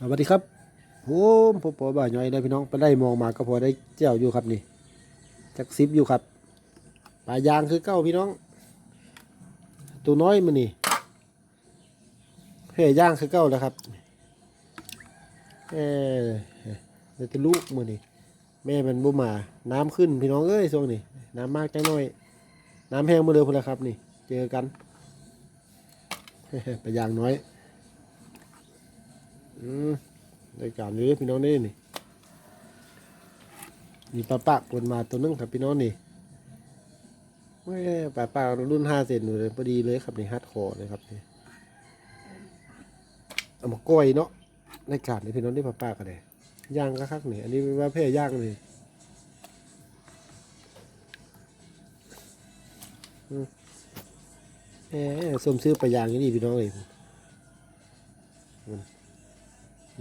สวัสดีครับผมผมปอบ่าย่อยได้พี่น้องไปได้มองมาก็พอได้เจ้าอยู่ครับนี่จักซิบอยู่ครับปลายางคือเก้าพี่น้อง ตัวน้อยมันนี่เฮ้ยย่างคือเก้าแล้วครับเออเดี๋ยวจะลูกมือนี่แม่มันบ่มา น้ำขึ้นพี่น้องเอ้ยช่วงนี้น้ำมากจังน้อย น้ำแห้งมาเลยพุ่นละครับ นี่ เจอกันปลายางน้อย อืมรายการนี้พี่น้องนี่นี่มีปลาปากปนมาตัวนึงครับพี่น้องนี่แม่ปลาปารุ่นห้าเซนอยู่เลยพอดีเลยครับในฮัดคอเลยครับนี่เอามาก้อยเนาะรายการนี้พี่น้องได้ปลาปากันเลยย่างก็คักนี่อันนี้ว่าแพร่ย่างนี่อืมแหมส้มซื้อปลาย่างอย่นี้พี่น้องเลย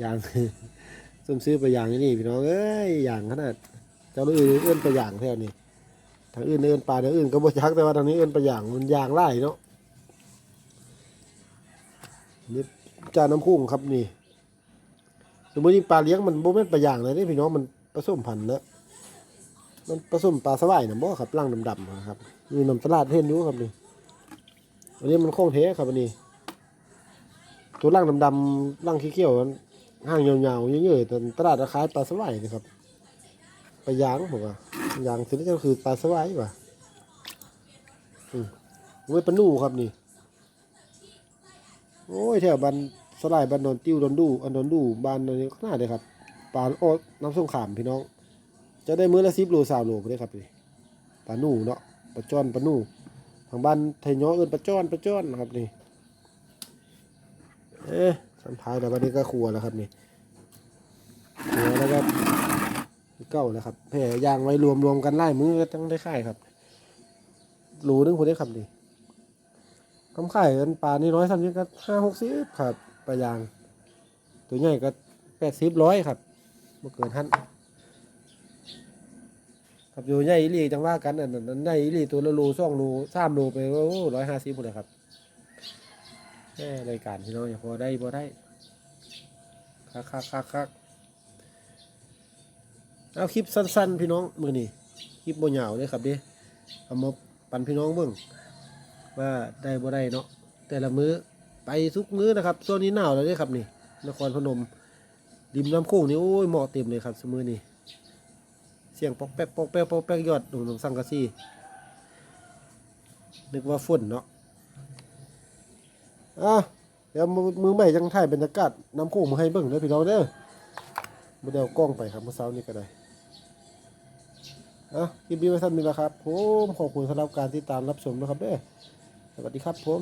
ยางส้มซื้อไปยางนี่พี่น้องเอ้ยยางขนาดเจ้าอื่นเอื้อนไปยางแถวนี้ทางอื่นเอื้อนปลาทางอื่นก็บ่ชักแต่ว่าทางนี้เอื้อนไปยางมันยางไล่เนาะนี่จานน้ำพุ่งครับนี่ สมมติปลาเลี้ยงมันบ่แม่นปลายางเลยนี่พี่น้องมันผสมพันธุ์นะมันผสมปลาสวายนะบ่ครับร่างดำๆครับมีน้ำตลาดเห็นอยู่ครับนี่อันนี้มันคงเทครับอันนี้ ตัวร่างดำๆร่างเขียวๆนั้น ห่างยาวๆเยอะๆแต่ตลาดราคายปลาสวายนะครับปลายางผมว่ายางชนิดก็คือปลาสวายว่ะอืมเว้ยปลาหนูครับนี่ โอ้ยแถวบันสลายบันดอนติ้วดอนดูอันดอนดูบานนี้ก็น่าเลยครับปลาโอ๊ตน้ำส้มขามพี่น้อง จะได้มื้อละสิบโลสามโลไปเลยครับนี่ปลาหนูเนาะปลาจ้อนปลาหนูทางบ้านไทยย้อเอินปลาจ้อนปลาจ้อนนะครับนี่เอ๊ะ สันท้ายแล้ววันนี้ก็ครัวแล้วครับนี่ครัวแล้วก็เก้าแล้วครับแผ่ยางไว้รวมรวมกันไล่มือก็ต้องได้ค่ายครับรู้นึงคนได้ครับนี่คำข่ายกันปลานี่ร้อยสามสิบก็ห้าหกสิบครับปลายาง ตัวใหญ่ก็แปดสิบร้อยครับเมื่เกินท่านครับอยู่ใหญ่อีหลีจังว่ากันอันนั้นใหญ่อีหลีตัวละโลสองโลสามโลไปโอ้ร้อยห้าสิบหมดเลยครับแค่รายการพี่น้องอย่าพอได้พอได้ คักคักคักคักเอาคลิปสั้น ๆ พี่น้องมือนี่คลิปโบยาวเลยครับดิเอามาปันพี่น้องเบิ่งว่าได้บ่ได้เนาะแต่ละมื้อไปทุกมื้อนะครับช่วงนี้หนาวแล้วด้ครับนี่นครพนมริมน้ำโขงนี่โอ้ยเหมาะเต็มเลยครับสมือนี่เสียงปอกแป๊กปอกแป๊กปอกแป๊กยอดหนุ่มสังกะสีนึกว่าฝนเนาะอะ ดี๋ยวมือใหม่ยังถ่ายบรรยากาศน้ำโขงมาให้เบิ่งเด้อพี่น้องเด้อมาเดากล้องไปครับเมื่อเช้านี้ก็ได้อะคลิปนี้ไว้สั้นนี้แหละครับผมขอบคุณสำหรับการติดตามรับชมนะครับเด้อสวัสดีครับผม